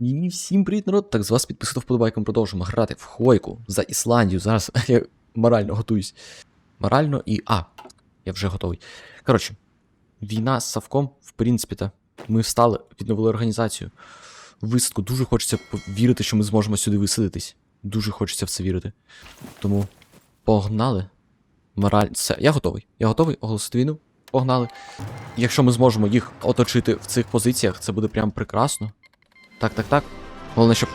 І всім привіт, народ. Так, з вас підписати вподобайком продовжуємо грати в Хойку за Ісландію. Зараз я морально готуюсь. Морально і. А, я вже готовий. Коротше, війна з Савком, в принципі, та ми встали, відновили організацію. Висадку дуже хочеться вірити, що ми зможемо сюди висадитись. Дуже хочеться в це вірити. Тому погнали. Мораль. Все, я готовий. Я готовий оголосити війну. Погнали. Якщо ми зможемо їх оточити в цих позиціях, це буде прям прекрасно. Так, так, так. Головне, щоб.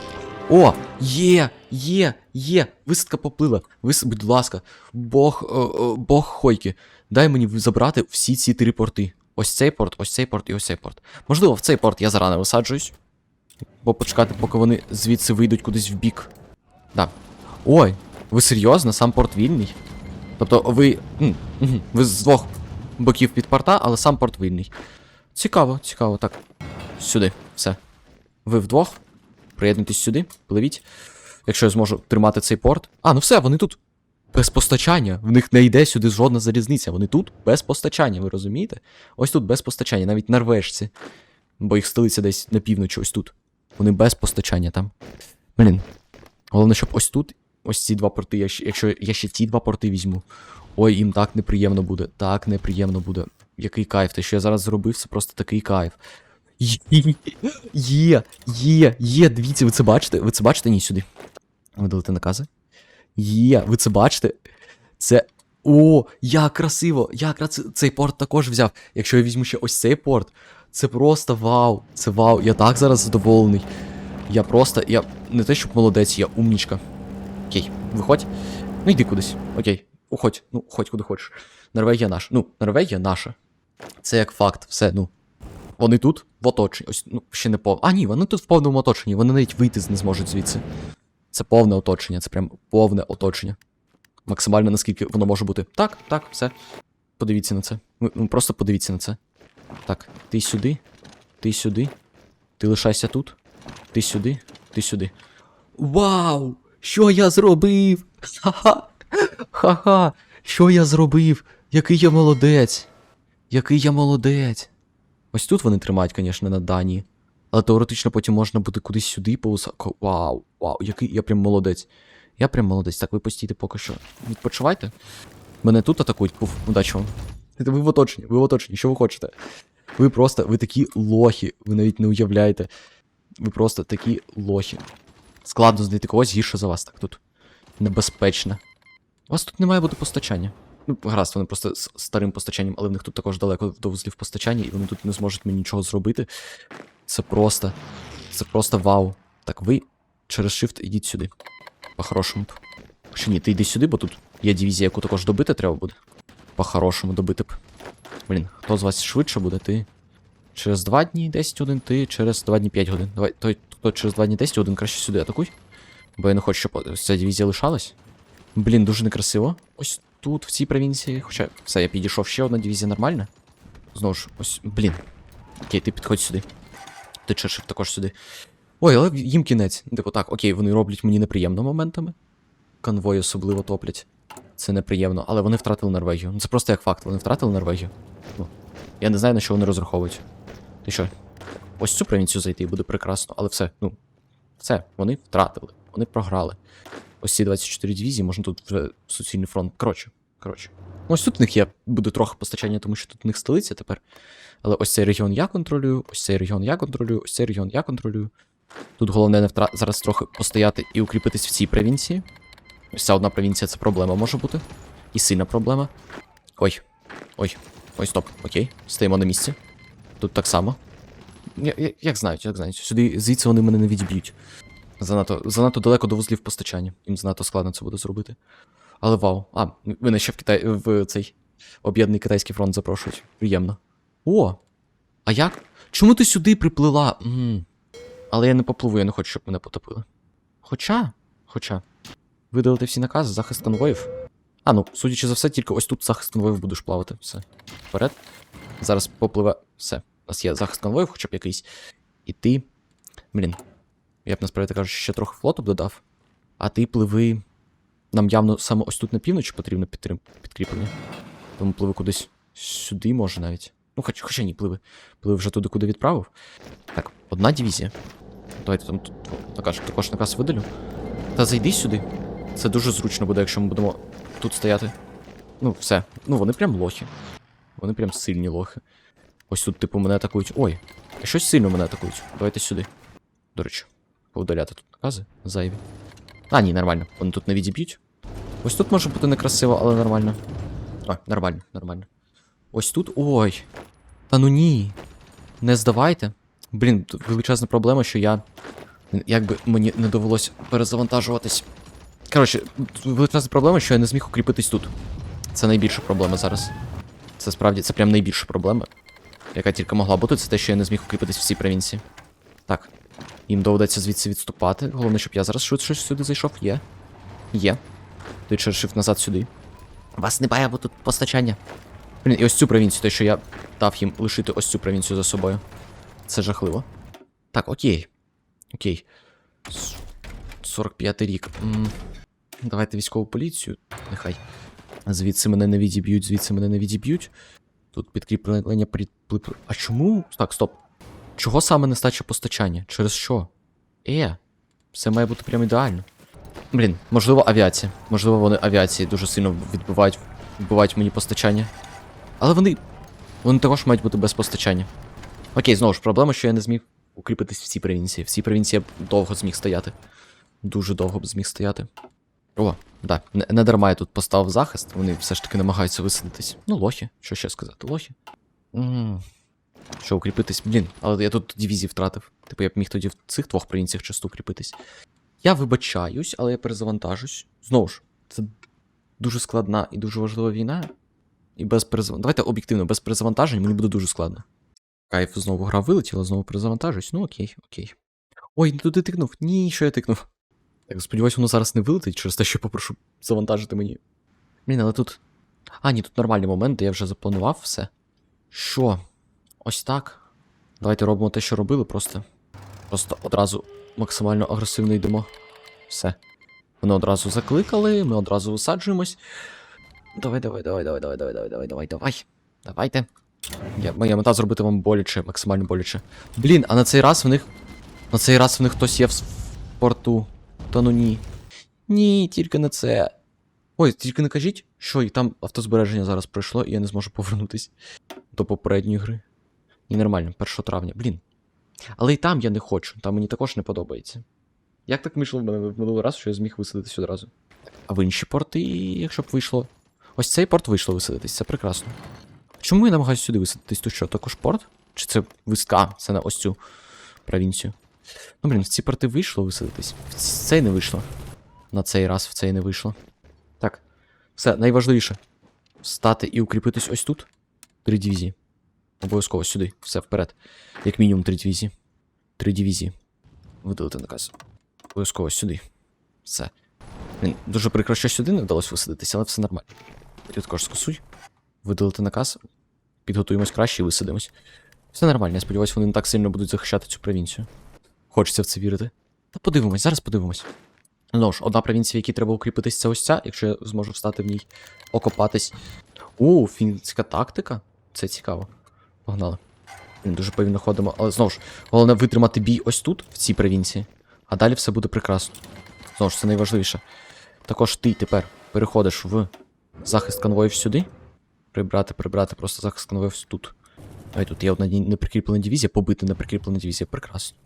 О! Є! Є! Є! Висадка поплила. Вис... Будь ласка, Бог. О, о, Бог Хойки. Дай мені забрати всі ці три порти. Ось цей порт, ось цей порт і ось цей порт. Можливо, в цей порт я зарано висаджуюсь. Бо почекати, поки вони звідси вийдуть кудись в бік. Да. Ой, ви серйозно? Сам порт вільний? Тобто ви. Ви з двох боків під порта, але сам порт вільний. Цікаво, цікаво, так. Сюди, все. Ви вдвох. Приєднуйтесь сюди, пливіть. Якщо я зможу тримати цей порт. А, ну все, вони тут. Без постачання. В них не йде сюди жодна залізниця. Вони тут без постачання, ви розумієте? Ось тут без постачання, навіть норвежці. Бо їх столиця десь на півночі, ось тут. Вони без постачання там. Блін. Головне, щоб ось тут, ось ці два порти, якщо я ще ті два порти візьму. Ой, їм так неприємно буде. Так неприємно буде. Який кайф. Те, що я зараз зробив, це просто такий кайф. Є, є, є, дивіться, ви це бачите? Ви це бачите? Ні, сюди. Видалити накази. Є, ви це бачите? Це. О, як красиво! Як краси... Цей порт також взяв. Якщо я візьму ще ось цей порт, це просто вау. Це вау. Я так зараз задоволений. Я просто. Я не те, щоб молодець, я умнічка. Окей, виходь. Ну йди кудись. Окей. Уходь. Ну, ходь куди хочеш. Норвегія наша. Ну, Норвегія наша. Це як факт, все, ну. Вони тут в оточенні. Ось, ну, ще не повно. А, ні, вони тут в повному оточенні. Вони навіть вийти не зможуть звідси. Це повне оточення, це прям повне оточення. Максимально наскільки воно може бути. Так, так, все. Подивіться на це. Ну, просто подивіться на це. Так, ти сюди, ти сюди, ти лишайся тут, ти сюди, ти сюди. Вау! Що я зробив? Ха-ха! Ха-ха! Що я зробив? Який я молодець! Який я молодець! Ось тут вони тримають, звісно, на Данії. Але теоретично потім можна буде кудись сюди повисако. Вау, вау, який я прям молодець. Я прям молодець. Так, ви постійте поки що. Відпочивайте. Мене тут атакують. Пуф, удачі вам. Ви в оточенні, ви в оточенні, що ви хочете? Ви просто, ви такі лохи, ви навіть не уявляєте. Ви просто такі лохи. Складно знайти когось гірше за вас так тут. Небезпечно. У вас тут не має бути постачання. Ну, гаразд, вони просто з старим постачанням, але в них тут також далеко до вузлів постачання, і вони тут не зможуть мені нічого зробити. Це просто. Це просто вау. Так, ви через shift ідіть сюди. По-хорошому. Чи ні, ти йди сюди, бо тут є дивізія, яку також добити треба буде. По-хорошому добити б. Блін, хто з вас швидше буде? Ти. Через 2 дні 10 годин, ти через 2 дні 5 годин. Давай, той, хто через 2 дні 10 годин, краще сюди атакуй. Бо я не хочу, щоб ця дивізія лишалась. Блін, дуже некрасиво. Ось тут, в цій провінції. Хоча все, я підійшов ще одна дивізія нормальна. Знову ж, ось, блін. Окей, ти підходь сюди. Ти чершив також сюди. Ой, але їм кінець. Типу так, окей, вони роблять мені неприємно моментами. Конвої особливо топлять. Це неприємно, але вони втратили Норвегію. Ну це просто як факт, вони втратили Норвегію. Ну, я не знаю, на що вони розраховують. Ти що? Ось цю провінцію зайти буде прекрасно, але все, ну. Все, вони втратили, вони програли. Ось ці 24 дивізії, можна тут вже суцільний фронт. Коротше, коротше. Ось тут в них є буде трохи постачання, тому що тут в них столиця тепер. Але ось цей регіон я контролюю, ось цей регіон я контролюю, ось цей регіон я контролюю. Тут головне не втра... зараз трохи постояти і укріпитись в цій провінції. Ось ця одна провінція це проблема може бути. І сильна проблема. Ой. Ой. Ой, стоп. Окей. Стоїмо на місці. Тут так само. Я, я, як знають, як знають. Сюди звідси вони мене не відб'ють. Занадто, занадто далеко до вузлів постачання. Їм занадто складно це буде зробити. Але вау. А, мене ще в Китай в цей об'єднаний китайський фронт запрошують. Приємно. О! А як? Чому ти сюди приплила? м Але я не попливу, я не хочу, щоб мене потопили. Хоча. Хоча. Видалити всі накази, захист конвоїв. А, ну, судячи за все, тільки ось тут захист конвоїв будеш плавати. Все. Вперед. Зараз попливе. Все. У нас є захист конвоїв, хоча б якийсь. І ти. Блін. Я б насправді кажучи, ще трохи флоту б додав. А ти пливи. Нам явно саме ось тут на півночі потрібно підтрим... підкріплення. Тому пливи кудись сюди, може навіть. Ну, хоч, хоча ні, пливи. Пливи вже туди, куди відправив. Так, одна дивізія. Давайте там також, також наказ видалю. Та зайди сюди. Це дуже зручно буде, якщо ми будемо тут стояти. Ну, все. Ну, вони прям лохи. Вони прям сильні лохи. Ось тут, типу, мене атакують. Ой, щось сильно мене атакують. Давайте сюди. До речі, повдаляти тут накази зайві. А, ні, нормально. Вони тут не відіб'ють. Ось тут може бути некрасиво, але нормально. А, нормально, нормально. Ось тут. Ой. Та ну ні. Не здавайте. Блін, тут величезна проблема, що я. Якби мені не довелося перезавантажуватись. Коротше, величезна проблема, що я не зміг укріпитись тут. Це найбільша проблема зараз. Це справді це прям найбільша проблема, яка тільки могла бути, це те, що я не зміг укріпитись в цій провінції. Так. Їм доведеться звідси відступати. Головне, щоб я зараз швидше сюди зайшов. Є. Є. Той shift назад сюди. Вас не має бути тут постачання. Блін, і ось цю провінцію, те, що я дав їм лишити ось цю провінцію за собою. Це жахливо. Так, окей. Окей. 45-й рік. М, Давайте військову поліцію. Нехай. Звідси мене не відіб'ють, звідси мене не відіб'ють. Тут підкріплення при- А чому? Так, стоп. Чого саме нестача постачання? Через що? Е, все має бути прям ідеально. Блін, можливо, авіація. Можливо, вони авіації дуже сильно відбивають, відбивають мені постачання. Але вони. Вони також мають бути без постачання. Окей, знову ж проблема, що я не зміг укріпитись в цій провінції. В цій провінції я б довго зміг стояти. Дуже довго б зміг стояти. О, да. Не, не дарма я тут поставив захист, вони все ж таки намагаються висадитись. Ну, лохи, що ще сказати, лохи. м Що, укріпитись? Блін, але я тут дивізії втратив. Типу я б міг тоді в цих двох провінціях часто укріпитись. Я вибачаюсь, але я перезавантажусь. Знову ж, це дуже складна і дуже важлива війна. І без перезавантажень. Давайте об'єктивно, без перезавантажень мені буде дуже складно. Кайф, знову гра вилетіла, знову перезавантажусь. Ну окей, окей. Ой, не туди тикнув. Ні, що я тикнув. Так, сподіваюсь, воно зараз не вилетить через те, що попрошу завантажити мені. Блін, але тут. А, ні, тут нормальний момент, я вже запланував все. Що? Ось так. Давайте робимо те, що робили, просто. Просто одразу максимально агресивно йдемо. Все. Вони одразу закликали, ми одразу висаджуємось. Давай, давай, давай, давай, давай, давай, давай, давай, давай, давай. Давайте. Я, моя мета зробити вам боляче, максимально боляче. Блін, а на цей раз в них. На цей раз в них хтось є в порту. Та ну ні. Ні, тільки не це. Ой, тільки не кажіть, що і там автозбереження зараз пройшло, і я не зможу повернутись до попередньої гри. Ні, нормально, 1 травня. Блін. Але і там я не хочу, там мені також не подобається. Як так вийшло в мене минулий раз, що я зміг висадитись одразу? А в інші порти, якщо б вийшло. Ось цей порт вийшло висадитись, це прекрасно. Чому я намагаюся сюди висадитись? То що, також порт? Чи це виска, це на ось цю провінцію? Ну, блін, в ці порти вийшло висадитись. В цей не вийшло. На цей раз в цей не вийшло. Так. Все, найважливіше. Стати і укріпитись ось тут. Три дивізії. Обов'язково сюди. Все вперед. Як мінімум три дивізії. Три дивізії. Видалити наказ. Обов'язково сюди. Все. Блін, дуже прикро, що сюди не вдалося висадитися, але все нормально. Ти також скусуй. Видалити наказ. Підготуємось краще і висадимось. Все нормально, я сподіваюся, вони не так сильно будуть захищати цю провінцію. Хочеться в це вірити. Та подивимось, зараз подивимось. Ну ж, одна провінція, в якій треба укріпитись, це ось ця, якщо я зможу встати в ній, окопатись. У, фінська тактика. Це цікаво. Погнали. Дуже повільно ходимо, але знову ж, головне витримати бій ось тут, в цій провінції, а далі все буде прекрасно. Знову ж, це найважливіше. Також ти тепер переходиш в захист конвоїв сюди. Прибрати, прибрати просто захист конвоїв тут. Ой, тут є одна неприкріплена дивізія, побита неприкріплена дивізія. Прекрасно.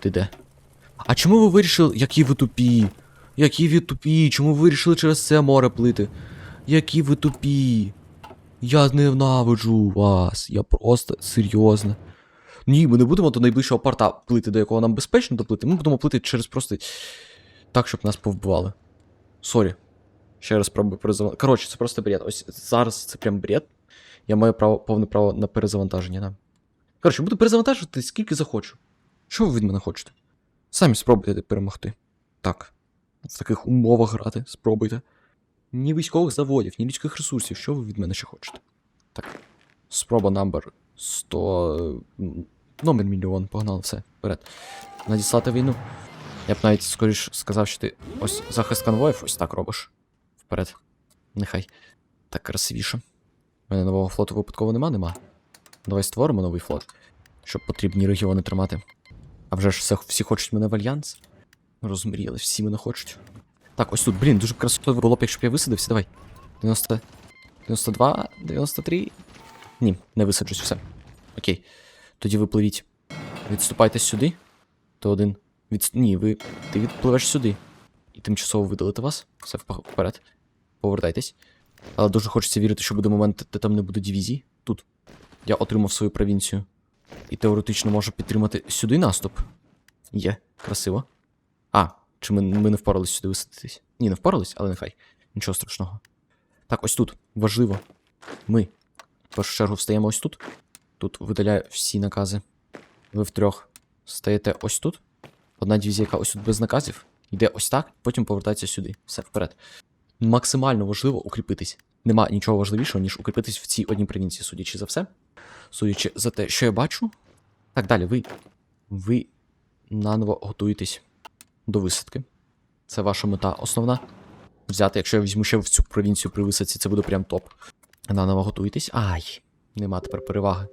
Ти де? А чому ви вирішили, які ви тупі? Які ви тупі? Чому ви вирішили через це море плити? Які ви тупі? Я ненавиджу вас. Я просто серйозно. Ні, ми не будемо до найближчого порта плити, до якого нам безпечно доплити. Ми будемо плити через просто так, щоб нас повбивали. Сорі. Ще раз пробую перезавантажити. Коротше, це просто бред. Ось зараз це прям бред. Я маю право, повне право на перезавантаження, да. Коротше, буду перезавантажувати скільки захочу. Що ви від мене хочете? Самі спробуйте перемогти. Так. В таких умовах грати, спробуйте. Ні військових заводів, ні людських ресурсів. Що ви від мене ще хочете? Так. Спроба номер 100. м, Номер мільйон, погнали, все, вперед. Надіслати війну. Я б навіть скоріш сказав, що ти ось захист конвоїв ось так робиш. Вперед. Нехай. Так красивіше. У мене нового флоту випадково нема, нема. Давай створимо новий флот, щоб потрібні регіони тримати. А вже ж всі хочуть мене в альянс. Розмріялись, всі мене хочуть. Так, ось тут, блін, дуже красиво було б, якщо б я висадився. Давай. 90... 92, 93. Ні, не висаджусь, все. Окей. Тоді ви пливіть. Відступайте сюди. То один. Від... Ні, ви. Ти відпливеш сюди. І тимчасово видалити вас. Все вперед. Повертайтесь. Але дуже хочеться вірити, що буде момент, де там не буде дивізій. Тут. Я отримав свою провінцію. І теоретично можу підтримати сюди наступ. Є, красиво. А, чи ми, ми не впорались сюди висадитись? Ні, не впорались, але нехай. Нічого страшного. Так, ось тут. Важливо. Ми в першу чергу встаємо ось тут. Тут видаляю всі накази. Ви втрьох стаєте ось тут. Одна дивізія, яка ось тут без наказів, йде ось так, потім повертається сюди. Все, вперед. Максимально важливо укріпитись. Нема нічого важливішого, ніж укріпитись в цій одній провінції, судячи за все. Судячи за те, що я бачу. Так, далі, ви. Ви наново готуєтесь до висадки. Це ваша мета основна. Взяти, якщо я візьму ще в цю провінцію при висадці, це буде прям топ. Наново готуєтесь. Ай! Нема тепер переваги.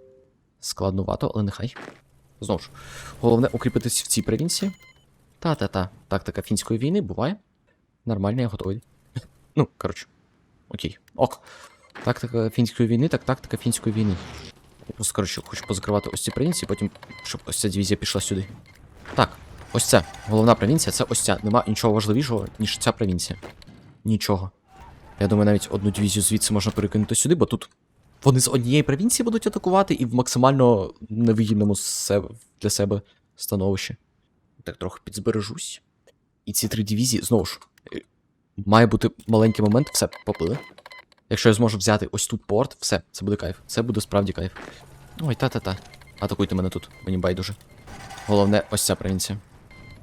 Складнувато, але нехай. Знову ж, головне укріпитись в цій провінції. Та-та-та. Тактика фінської війни буває. Нормально, я готовий. Ну, коротше. Окей. Ок. Тактика фінської війни, так тактика фінської війни. Просто, коротше, хочу позакривати ось ці провінції, потім, щоб ось ця дивізія пішла сюди. Так, ось це. Головна провінція, це ось ця. Нема нічого важливішого, ніж ця провінція. Нічого. Я думаю, навіть одну дивізію звідси можна перекинути сюди, бо тут вони з однієї провінції будуть атакувати і в максимально невигідному для себе становищі. Так трохи підзбережусь. І ці три дивізії, знову ж, е, має бути маленький момент, все, поплили. Якщо я зможу взяти ось тут порт, все, це буде кайф. Це буде справді кайф. Ой, та-та-та. Атакуйте мене тут, мені байдуже. Головне, ось ця провінція.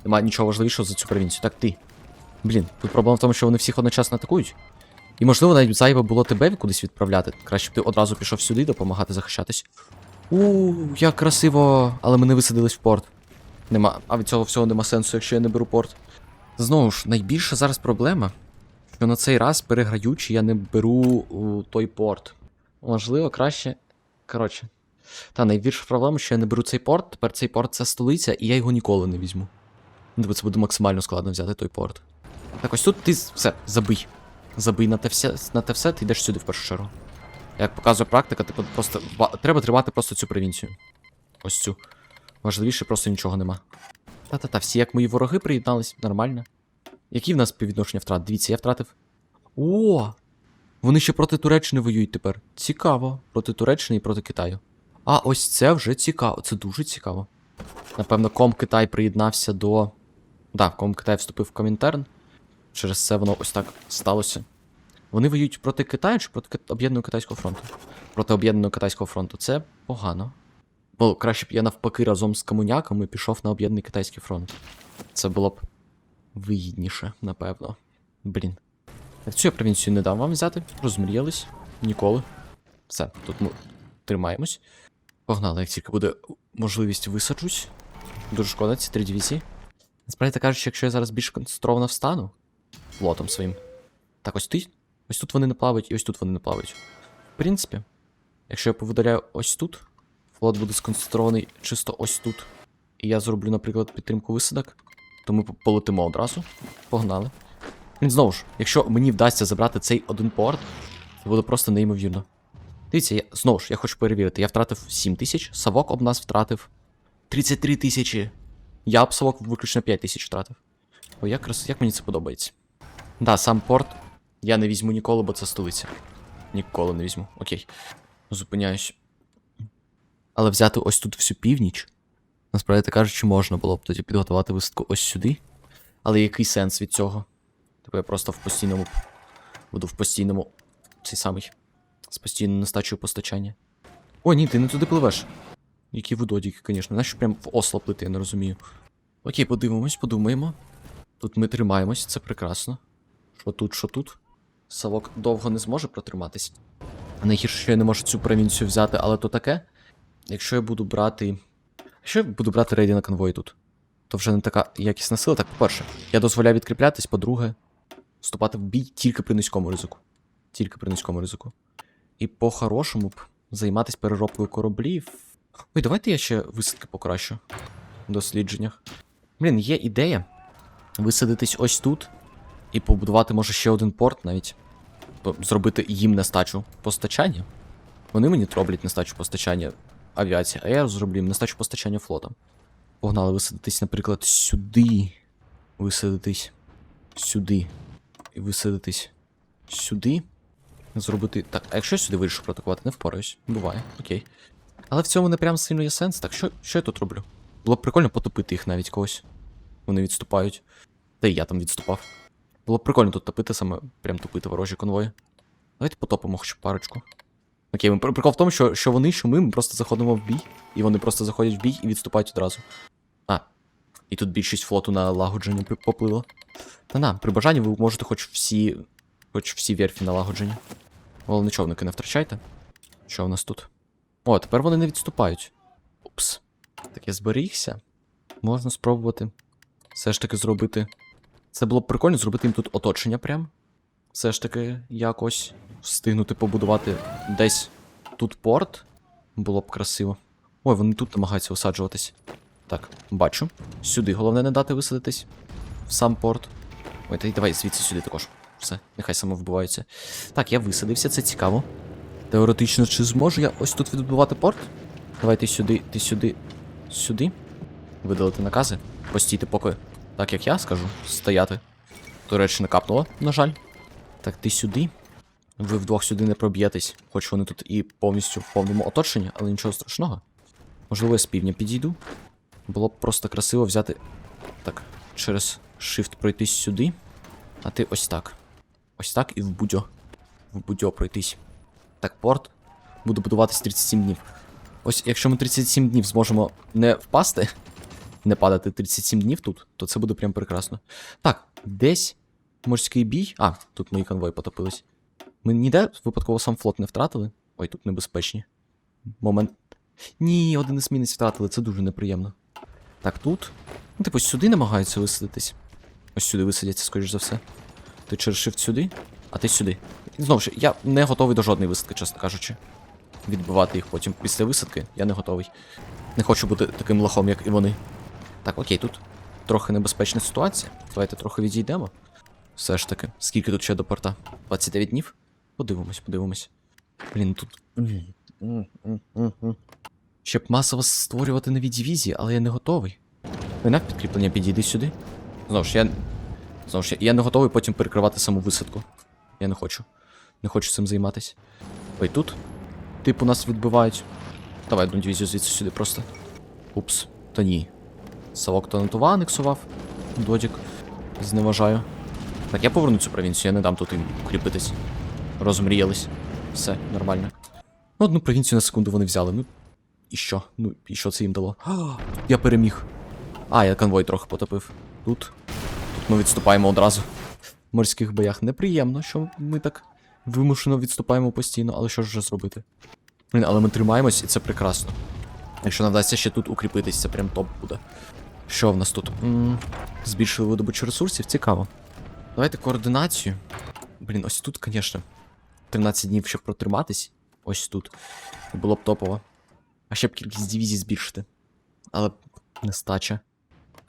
Немає нічого важливішого за цю провінцію. Так, ти. Блін, тут проблема в тому, що вони всіх одночасно атакують. І можливо навіть зайве було тебе кудись відправляти. Краще б ти одразу пішов сюди допомагати захищатись. У, як красиво, але ми не висадились в порт. Нема. А від цього всього нема сенсу, якщо я не беру порт. Знову ж, найбільша зараз проблема, що на цей раз, переграючи, я не беру у, той порт. Можливо, краще. Коротше. Та найбільша проблема, що я не беру цей порт, тепер цей порт це столиця, і я його ніколи не візьму. Ну, це буде максимально складно взяти той порт. Так ось тут ти все, забий. Забий на те все, на те все, ти йдеш сюди в першу чергу. Як показує практика, ти просто. Треба тримати просто цю провінцію. Ось цю. Важливіше просто нічого нема. Та-та-та, всі як мої вороги приєднались, нормально. Які в нас співвідношення втрат? Дивіться, я втратив. О! Вони ще проти Туреччини воюють тепер. Цікаво. Проти Туреччини і проти Китаю. А ось це вже цікаво. Це дуже цікаво. Напевно, Ком Китай приєднався до. Так, Ком Китай вступив в Комінтерн. Через це воно ось так сталося. Вони воюють проти Китаю чи проти Об'єднаного Китайського фронту? Проти Об'єднаного Китайського фронту. Це погано. Бо краще б я навпаки разом з комуняками пішов на Об'єднаний Китайський фронт. Це було б вигідніше, напевно. Блін. Цю я провінцію не дам вам взяти. Розмріялись. Ніколи. Все, тут ми тримаємось. Погнали, як тільки буде можливість висаджусь. Дуже шкода, ці три дивізії. Насправді кажучи, якщо я зараз більш концентровано встану флотом своїм. Так, ось ти. Ось тут вони не плавають, і ось тут вони не плавають. В принципі, якщо я повидаляю ось тут, флот буде сконцентрований чисто ось тут. І я зроблю, наприклад, підтримку висадок, то ми полетимо одразу. Погнали. Він знову ж, якщо мені вдасться забрати цей один порт, це буде просто неймовірно. Дивіться, я, знову ж, я хочу перевірити. Я втратив 7 тисяч, Савок об нас втратив 33 тисячі. Я б Савок виключно 5 тисяч втратив. О, як, крас... як мені це подобається. Да, сам порт я не візьму ніколи, бо це столиця. Ніколи не візьму. Окей. Зупиняюсь. Але взяти ось тут всю північ. Насправді так кажучи, можна було б тоді підготувати висадку ось сюди. Але який сенс від цього? Типу я просто в постійному. Буду в постійному. Цей самий. З постійною нестачею постачання. О, ні, ти не туди пливеш. Які вододіки, звісно. Нащо прям в Осло плити, я не розумію. Окей, подивимось, подумаємо. Тут ми тримаємось, це прекрасно. Що тут, що тут? Савок довго не зможе протриматись. Найгірше, що я не можу цю провінцію взяти, але то таке. Якщо я буду брати. Якщо я буду брати рейді на конвої тут, то вже не така якісна сила. Так, по-перше, я дозволяю відкріплятись, по-друге, вступати в бій тільки при низькому ризику. Тільки при низькому ризику. І по-хорошому б займатися переробкою кораблів. Ой, давайте я ще висадки покращу. дослідженнях. Блін, є ідея висадитись ось тут і побудувати, може, ще один порт навіть. Зробити їм нестачу постачання. Вони мені роблять нестачу постачання авіації, а я зроблю їм нестачу постачання флотом. Погнали висадитись, наприклад, сюди. Висадитись сюди. І висадитись сюди. Зробити. Так, а якщо я сюди вирішу протокувати, не впораюсь. Буває, окей. Але в цьому не прям сильно є сенс. Так, що, що я тут роблю? Було б прикольно потопити їх навіть когось. Вони відступають. Та й я там відступав. Було б прикольно тут топити саме, прям топити ворожі конвої. Давайте потопимо хоч парочку. Окей, ми- прикол в тому, що, що вони, що ми, ми просто заходимо в бій, і вони просто заходять в бій і відступають одразу. А. І тут більшість флоту на лагодження при- поплило. Та на, при бажанні ви можете хоч всі. Хоч всі верфі налагоджені. Головне човники не втрачайте. Що в нас тут? О, тепер вони не відступають. Упс. Так я зберігся. Можна спробувати все ж таки зробити. Це було б прикольно зробити їм тут оточення прям. Все ж таки якось встигнути побудувати десь тут порт. Було б красиво. Ой, вони тут намагаються висаджуватись. Так, бачу. Сюди головне не дати висадитись. В сам порт. Ой, та й давай звідси сюди також. Все, нехай самовбиваються. Так, я висадився, це цікаво. Теоретично, чи зможу я ось тут відбудувати порт? Давай ти сюди, ти сюди, сюди. Видалити накази. Постійте поки, так як я скажу, стояти. До речі, не капнуло, на жаль. Так, ти сюди. Ви вдвох сюди не проб'єтесь, хоч вони тут і повністю в повному оточенні, але нічого страшного. Можливо, я з півдня підійду. Було б просто красиво взяти. Так, через Shift пройтись сюди. А ти ось так. Ось так і в будьо. В будьо пройтись. Так, порт буде будуватись 37 днів. Ось, якщо ми 37 днів зможемо не впасти, не падати 37 днів тут, то це буде прям прекрасно. Так, десь морський бій. А, тут мої конвої потопились. Ми ніде випадково сам флот не втратили. Ой, тут небезпечні. Момент. Ні, один есмінець втратили, це дуже неприємно. Так, тут. Ну, типу, сюди намагаються висадитись. Ось сюди висадяться, скоріш за все. Ти shift сюди, а ти сюди. Знову ж, я не готовий до жодної висадки, чесно кажучи. Відбивати їх потім після висадки, я не готовий. Не хочу бути таким лохом, як і вони. Так, окей, тут трохи небезпечна ситуація. Давайте трохи відійдемо. Все ж таки, скільки тут ще до порта? 29 днів? Подивимось, подивимось. Блін, тут. Щоб масово створювати нові дивізії, але я не готовий. Винак підкріплення підійди сюди. Знову ж, я. Знову ж, я не готовий потім перекривати саму висадку. Я не хочу. Не хочу цим займатися. Ой, тут. Типу нас відбивають. Давай одну дивізію звідси сюди просто. Упс, та ні. Савок Танатова анексував. Додік. Зневажаю. Так, я поверну цю провінцію, я не дам тут їм укріпитись. Розмріялись. Все, нормально. Ну, одну провінцію на секунду вони взяли. Ну. І що? Ну, і що це їм дало? А, я переміг. А, я конвой трохи потопив. Тут. Тут ми відступаємо одразу. Морських боях неприємно, що ми так вимушено відступаємо постійно, але що ж вже зробити? Але ми тримаємось, і це прекрасно. Якщо нам вдасться ще тут укріпитись, це прям топ буде. Що в нас тут? м збільшили видобичу ресурсів, цікаво. Давайте координацію. Блін, ось тут, звісно. 13 днів, щоб протриматись. Ось тут. Було б топово. А ще б кількість дивізій збільшити. Але нестача.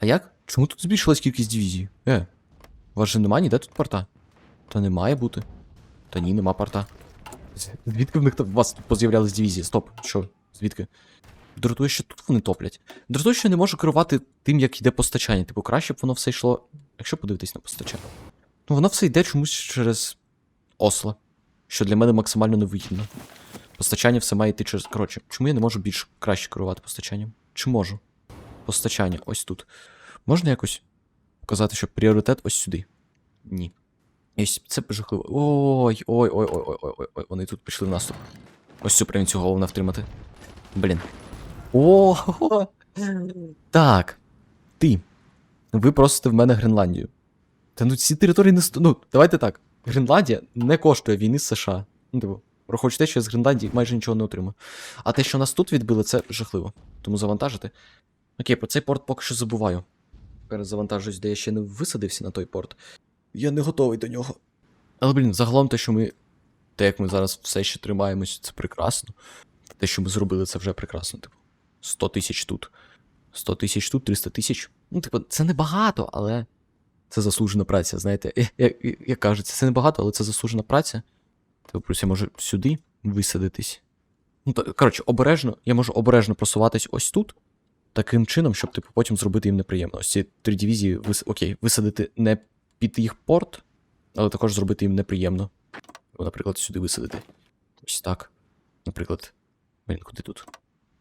А як? Чому тут збільшилась кількість дивізій? Е. У вас же немає ніде тут порта? Та не має бути. Та ні, нема порта. Звідки в них у вас тут поз'являлись дивізії? Стоп, що? Звідки? Дратує, що тут вони топлять. Дратує, що не можу керувати тим, як йде постачання. Типу, краще б воно все йшло. Якщо подивитись на постачання. Ну, воно все йде чомусь через Осло. Що для мене максимально невигідно. Постачання все має йти через. Коротше, чому я не можу більш краще керувати постачанням? Чи можу? Постачання ось тут. Можна якось показати, що пріоритет ось сюди? Ні. Ось це жахливо. Ой, ой, ой, ой, ой, ой, ой, вони тут пішли в наступ. Ось цю провінцію головне втримати. Блін. О! Так. Ти. Ви просите в мене Гренландію. Та ну ці території не сто. Ну, давайте так. Гренландія не коштує війни з США. Ну, типу, враховуючи те, що я з Гренландії майже нічого не отримаю. А те, що нас тут відбили, це жахливо. Тому завантажити. Окей, про цей порт поки що забуваю. Перезавантажуюсь, де я ще не висадився на той порт. Я не готовий до нього. Але, блін, загалом те, що ми. Те, як ми зараз все ще тримаємось, це прекрасно. Те, що ми зробили, це вже прекрасно. Типу, 100 тисяч тут. 100 тисяч тут, 300 тисяч. Ну, типу, це небагато, але це заслужена праця, знаєте. Як, як, як кажеться, це небагато, але це заслужена праця. Типу, плюс я можу сюди висадитись. Ну, то, коротше, обережно, я можу обережно просуватись ось тут, таким чином, щоб типу, потім зробити їм неприємно. Ось ці три дивізії, вис... окей, висадити не під їх порт, але також зробити їм неприємно. Наприклад, сюди висадити. Ось так. Наприклад, блін, куди тут?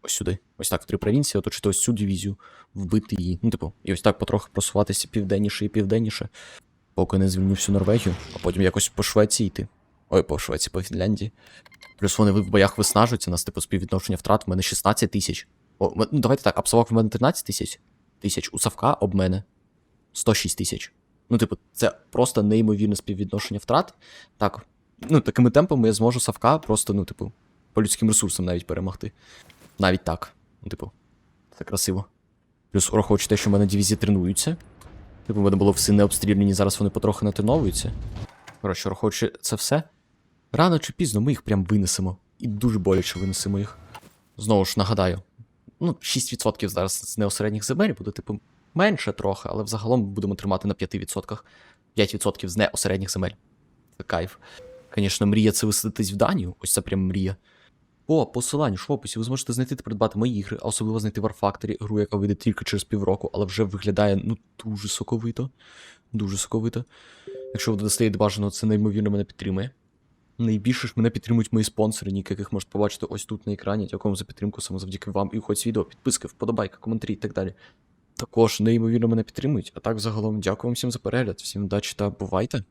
Ось сюди. Ось так, в три провінції, оточити ось цю дивізію, вбити її. Ну, типу, і ось так потрохи просуватися південніше і південніше, поки не звільню всю Норвегію, а потім якось по Швеції йти. Ой, по Швеції, по Фінляндії. Плюс вони в боях виснажуються, у нас, типу, співвідношення втрат, у мене 16 тисяч. О, ну, давайте так, Апсавок в мене 13 тисяч. Тисяч. У Савка об мене 106 тисяч. Ну, типу, це просто неймовірне співвідношення втрат. Так, ну, такими темпами я зможу Савка просто, ну, типу, по людським ресурсам навіть перемогти. Навіть так. Ну, типу, це красиво. Плюс ураховуючи те, що в мене дивізії тренуються. Типу, в мене було все не обстріляні, зараз вони потрохи натреновуються. Коротше, ураховуючи це все. Рано чи пізно ми їх прям винесемо. І дуже боляче винесемо їх. Знову ж нагадаю, ну, 6% зараз з неосередніх земель буде, типу, менше трохи, але взагалом будемо тримати на 5%. 5% з неосередніх земель. Це кайф. Звісно, мрія це висадитись в Данію. Ось це прям мрія. По посиланню ж в описі ви зможете знайти та придбати мої ігри, а особливо знайти War Factory, гру, яка вийде тільки через півроку, але вже виглядає ну дуже соковито. Дуже соковито. Якщо ви додасте бажано, це неймовірно мене підтримує. Найбільше ж мене підтримують мої спонсори, ніки, яких можете побачити ось тут на екрані. Дякуємо за підтримку саме завдяки вам і хоч відео, підписки, вподобайка, коментарі і так далі. Також неймовірно мене підтримують. А так, загалом, дякую вам всім за перегляд, всім удачі та бувайте!